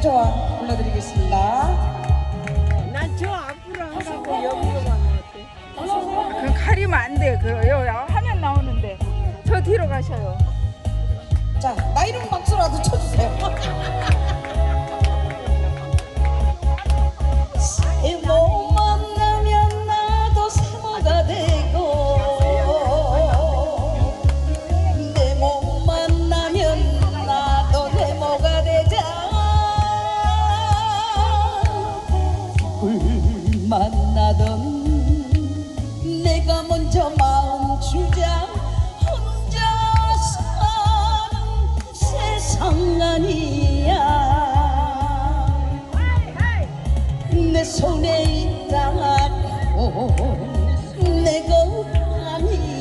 좋아 불러드리겠습니다. 난 저 앞으로 안 가고 여기로만 왔대. 그 가리면 안 돼. 그 여, 여 화면 나오는데 저 뒤로 가셔요. 자, 나 이름 박수라도 쳐주세요. 내 손에 있다고 내가 아니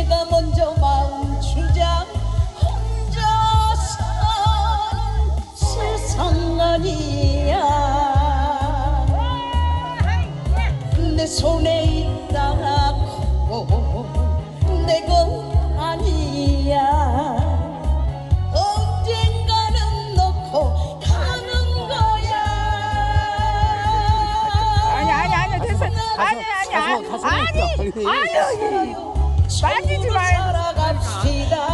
내가 먼저 마음 주자 혼자 사는 세상 아니야 내 손에 있다고 내가 아니야 언젠가는 놓고 가는 거야 아니 아니 아니 됐어. 아니 아니 아니 아니 아니 빠지 지 마요. 살